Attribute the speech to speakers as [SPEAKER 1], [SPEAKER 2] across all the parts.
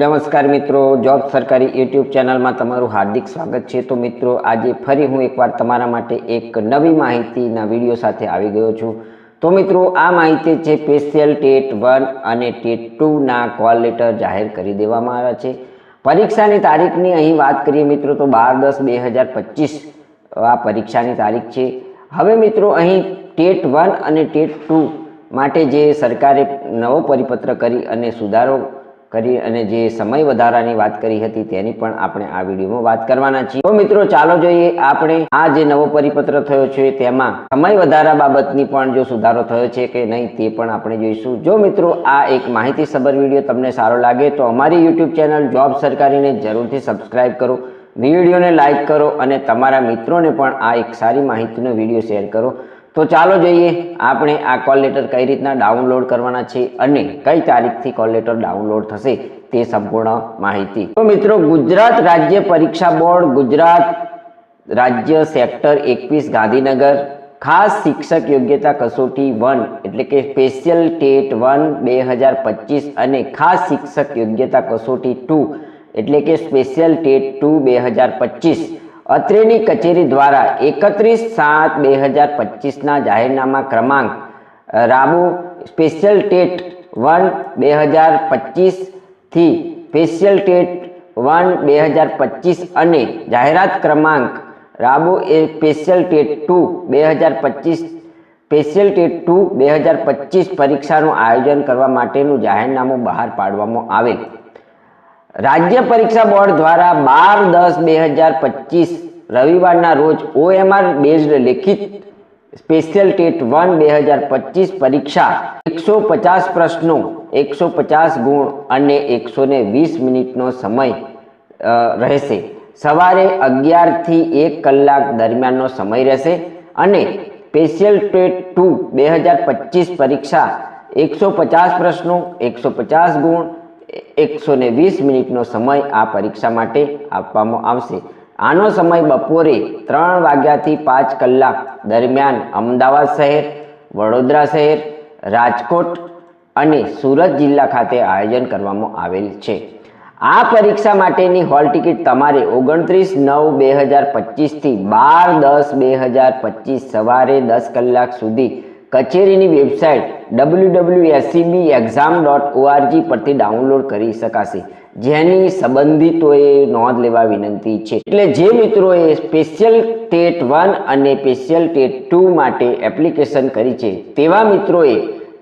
[SPEAKER 1] નમસ્કાર મિત્રો, જોબ સરકારી યુટ્યુબ ચેનલમાં તમારું હાર્દિક સ્વાગત છે. તો મિત્રો, આજે ફરી હું એકવાર તમારા માટે એક નવી માહિતીના વીડિયો સાથે આવી ગયો છું. તો મિત્રો, આ માહિતી છે સ્પેશિયલ ટેટ વન અને ટેટ ટુના કોલ લેટર જાહેર કરી દેવામાં આવ્યા છે. પરીક્ષાની તારીખની અહીં વાત કરીએ મિત્રો, તો બાર દસ બે હજાર પચીસ આ પરીક્ષાની તારીખ છે. હવે મિત્રો, અહીં ટેટ વન અને ટેટ ટુ માટે જે સરકારે નવો પરિપત્ર કરી અને સુધારો કરી અને જે સમય વધારાની વાત કરી હતી તેની પણ આપણે આ વિડીયોમાં વાત કરવાના છીએ. તો મિત્રો, ચાલો જોઈએ આપણે આ જે નવો પરિપત્ર થયો છે તેમાં સમય વધારા બાબતની પણ જો સુધારો થયો છે કે નહીં તે પણ આપણે જોઈશું. જો મિત્રો, આ એક માહિતી સબર વીડિયો તમને સારો લાગે તો અમારી યુટ્યુબ ચેનલ જોબ સરકારીને જરૂરથી સબસ્ક્રાઇબ કરો, વિડીયોને લાઈક કરો અને તમારા મિત્રોને પણ આ એક સારી માહિતીનો વીડિયો શેર કરો. તો ચાલો જોઈએ. આપણે આ કોલ લેટર કઈ રીતના ડાઉનલોડ કરવાના છે અને કઈ તારીખથી કોલ લેટર ડાઉનલોડ થશે તે સંપૂર્ણ માહિતી. તો મિત્રો, ગુજરાત રાજ્ય પરીક્ષા બોર્ડ, ગુજરાત રાજ્ય સેક્ટર એકવીસ ગાંધીનગર, ખાસ શિક્ષક યોગ્યતા કસોટી વન એટલે કે સ્પેશિયલ ટેટ વન બે હજાર પચીસ અને ખાસ શિક્ષક યોગ્યતા કસોટી ટુ એટલે કે સ્પેશિયલ ટેટ ટુ બે હજાર પચીસ. અત્રેની કચેરી દ્વારા એકત્રીસ સાત બે હજાર પચીસના જાહેરનામા ક્રમાંક રાબુ સ્પેશિયલ ટેટ વન બે હજાર પચીસથી સ્પેશિયલ ટેટ વન બે હજાર પચીસ અને જાહેરાત ક્રમાંક, રાબુ એ સ્પેશિયલ ટેટ ટુ બે હજાર પચીસ, સ્પેશિયલ ટેટ ટુ બે હજાર પચીસ પરીક્ષાનું આયોજન કરવા માટેનું જાહેરનામું બહાર પાડવામાં આવેલ. રાજ્ય પરીક્ષા બોર્ડ દ્વારા બાર દસ બે હજાર પચીસ રવિવારના રોજ ઓએમઆર બેઝડ લેખિત સ્પેશિયલ ટેટ વન બે હજાર પચીસ પરીક્ષા એકસો પચાસ પ્રશ્નો, એકસો પચાસ ગુણ અને એકસો ને વીસ મિનિટનો સમય રહેશે. સવારે અગિયારથી એક કલાક દરમિયાનનો સમય રહેશે અને સ્પેશિયલ ટેટ ટુ બે હજાર પચીસ પરીક્ષા એકસો પચાસ પ્રશ્નો, એકસો પચાસ ગુણ એકસો ને વીસ મિનિટનો સમય આ પરીક્ષા માટે આપવામાં આવશે. આનો સમય બપોરે ત્રણ વાગ્યાથી પાંચ કલાક દરમિયાન અમદાવાદ શહેર, વડોદરા શહેર, રાજકોટ અને સુરત જિલ્લા ખાતે આયોજન કરવામાં આવેલ છે. આ પરીક્ષા માટેની હોલ ટિકિટ તમારે ઓગણત્રીસ નવ બે હજાર પચીસથી બાર દસ બે હજાર પચીસ સવારે દસ કલાક સુધી કચેરીની website W W SCB exam dot ORG પરથી ડાઉનલોડ કરી શકાશે. જેની સંબંધિતોએ નોંધ લેવા વિનંતી છે. એટલે જે મિત્રોએ સ્પેશિયલ ટેટ વન અને સ્પેશિયલ ટેટ ટુ માટે એપ્લિકેશન કરી છે, તેવા મિત્રોએ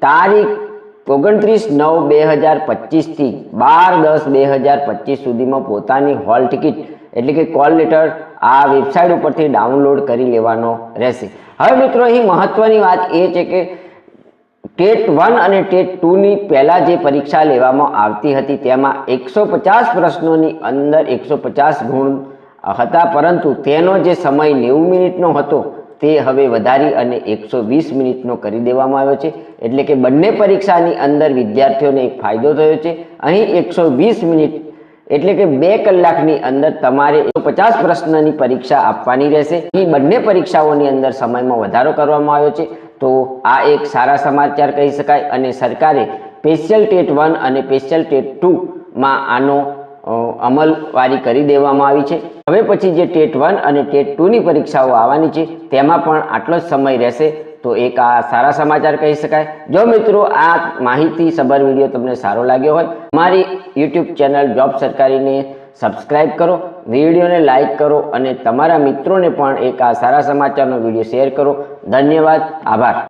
[SPEAKER 1] તારીખ ઓગણત્રીસ નવ બે હજાર પચીસથી બાર દસ બે હજાર પચીસ સુધીમાં પોતાની હોલ ટિકિટ એટલે કે કોલ લેટર આ વેબસાઇટ ઉપરથી ડાઉનલોડ કરી લેવાનો રહેશે. હવે મિત્રો, અહીં મહત્વની વાત એ છે કે ટેટ વન અને ટેટ ટુની પહેલાં જે પરીક્ષા લેવામાં આવતી હતી, તેમાં એકસો પચાસ પ્રશ્નોની અંદર એકસો પચાસ ગુણ હતા, પરંતુ તેનો જે સમય નેવું મિનિટનો હતો, તે હવે વધારી અને એકસો વીસ મિનિટનો કરી દેવામાં આવ્યો છે. એટલે કે બંને પરીક્ષાની અંદર વિદ્યાર્થીઓને એક ફાયદો થયો છે. અહીં એકસો વીસ મિનિટ એટલે કે બે કલાકની અંદર તમારે પચાસ પ્રશ્નની પરીક્ષા આપવાની રહેશે. એ બંને પરીક્ષાઓની અંદર સમયમાં વધારો કરવામાં આવ્યો છે. તો આ એક સારા સમાચાર કહી શકાય અને સરકારે સ્પેશિયલ ટેટ વન અને સ્પેશિયલ ટેટ ટુમાં આનો અમલવારી કરી દેવામાં આવી છે. હવે પછી જે ટેટ વન અને ટેટ ટુની પરીક્ષાઓ આવવાની છે, તેમાં પણ આટલો જ સમય રહેશે. તો એક આ સારા સમાચાર કહી શકાય. જો મિત્રો આ માહિતી સબર વીડિયો તમને સારો લાગ્યો હોય, મારી યુટ્યુબ ચેનલ જોબ સરકારીને સબસ્ક્રાઇબ કરો, વિડીયોને લાઇક કરો અને તમારા મિત્રોને પણ એક આ સારા સમાચારનો વીડિયો શેર કરો. ધન્યવાદ, આભાર.